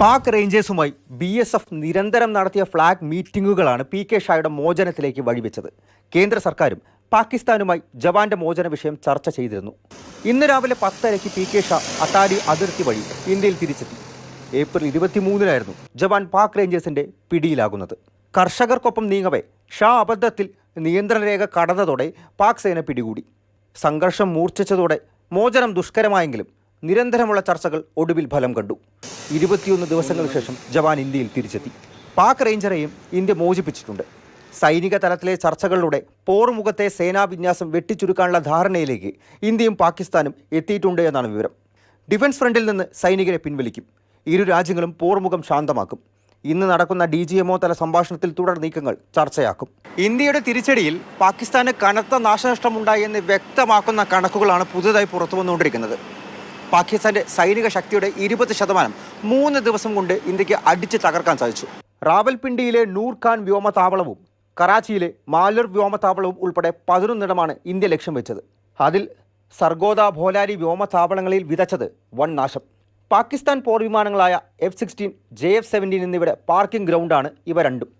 പാക് റേഞ്ചേഴ്സുമായി B S F നിരന്തരം നടത്തിയ ഫ്ളാഗ് മീറ്റിംഗുകളാണ് പി കെ ഷായുടെ മോചനത്തിലേക്ക് വഴിവെച്ചത്. കേന്ദ്ര സർക്കാരും പാകിസ്ഥാനുമായി ജവാന്റെ മോചന വിഷയം ചർച്ച ചെയ്തിരുന്നു. ഇന്ന് രാവിലെ പത്തരയ്ക്ക് പി കെ ഷാ അട്ടാരി അതിർത്തി വഴി ഇന്ത്യയിൽ തിരിച്ചെത്തി. ഏപ്രിൽ ഇരുപത്തിമൂന്നിനായിരുന്നു ജവാൻ പാക് റേഞ്ചേഴ്സിന്റെ പിടിയിലാകുന്നത്. കർഷകർക്കൊപ്പം നീങ്ങവേ ഷാ അബദ്ധത്തിൽ നിയന്ത്രണരേഖ കടന്നതോടെ പാക് സേന പിടികൂടി. സംഘർഷം മൂർച്ഛിച്ചതോടെ മോചനം ദുഷ്കരമായെങ്കിലും നിരന്തരമുള്ള ചർച്ചകൾ ഒടുവിൽ ഫലം കണ്ടു. ഇരുപത്തിയൊന്ന് ദിവസങ്ങൾക്ക് ശേഷം ജവാൻ ഇന്ത്യയിൽ തിരിച്ചെത്തി. പാക് റേഞ്ചറെയും ഇന്ത്യ മോചിപ്പിച്ചിട്ടുണ്ട്. സൈനിക തലത്തിലെ ചർച്ചകളിലൂടെ പോർമുഖത്തെ സേനാ വിന്യാസം വെട്ടിച്ചുരുക്കാനുള്ള ധാരണയിലേക്ക് ഇന്ത്യയും പാകിസ്ഥാനും എത്തിയിട്ടുണ്ട് എന്നാണ് വിവരം. ഡിഫൻസ് ഫ്രണ്ടിൽ നിന്ന് സൈനികരെ പിൻവലിക്കും. ഇരു രാജ്യങ്ങളും പോർമുഖം ശാന്തമാക്കും. ഇന്ന് നടക്കുന്ന ഡി ജി എംഒ തല സംഭാഷണത്തിൽ തുടർ നീക്കങ്ങൾ ചർച്ചയാക്കും. ഇന്ത്യയുടെ തിരിച്ചടിയിൽ പാകിസ്ഥാന് കനത്ത നാശനഷ്ടമുണ്ടായി എന്ന് വ്യക്തമാക്കുന്ന കണക്കുകളാണ് പുതുതായി പുറത്തു വന്നുകൊണ്ടിരിക്കുന്നത് പാകിസ്ഥാന്റെ സൈനിക ശക്തിയുടെ ഇരുപത് ശതമാനം മൂന്ന് ദിവസം കൊണ്ട് ഇന്ത്യയ്ക്ക് അടിച്ചു തകർക്കാൻ സാധിച്ചു. റാവൽപിണ്ടിയിലെ നൂർഖാൻ വ്യോമതാവളവും കറാച്ചിയിലെ മാലർ വ്യോമതാവളവും ഉൾപ്പെടെ പതിനൊന്നിടമാണ് ഇന്ത്യ ലക്ഷ്യം വെച്ചത്. അതിൽ സർഗോദ ഭോലാരി വ്യോമതാവളങ്ങളിൽ വിതച്ചത് വൺ നാശം. പാകിസ്ഥാൻ പോർ വിമാനങ്ങളായ F sixteen J F seventeen എന്നിവയുടെ പാർക്കിംഗ് ഗ്രൗണ്ടാണ് ഇവ രണ്ടും.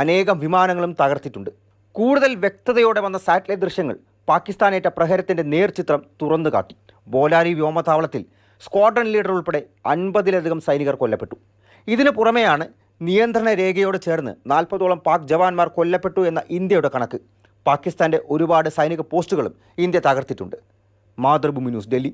അനേകം വിമാനങ്ങളും തകർത്തിട്ടുണ്ട്. കൂടുതൽ വ്യക്തതയോടെ വന്ന സാറ്റലൈറ്റ് ദൃശ്യങ്ങൾ പാകിസ്ഥാനേറ്റ പ്രഹരത്തിന്റെ നേർചിത്രം തുറന്നു കാട്ടി ബോലാരി വ്യോമതാവളത്തിൽ സ്ക്വാഡ്രൺ ലീഡർ ഉൾപ്പെടെ അൻപതിലധികം സൈനികർ കൊല്ലപ്പെട്ടു. ഇതിനു പുറമെയാണ് നിയന്ത്രണ രേഖയോട് ചേർന്ന് നാൽപ്പതോളം പാക് ജവാന്മാർ കൊല്ലപ്പെട്ടു എന്ന ഇന്ത്യയുടെ കണക്ക്. പാകിസ്ഥാന്റെ ഒരുപാട് സൈനിക പോസ്റ്റുകളും ഇന്ത്യ തകർത്തിട്ടുണ്ട്. മാതൃഭൂമി ന്യൂസ് ഡൽഹി.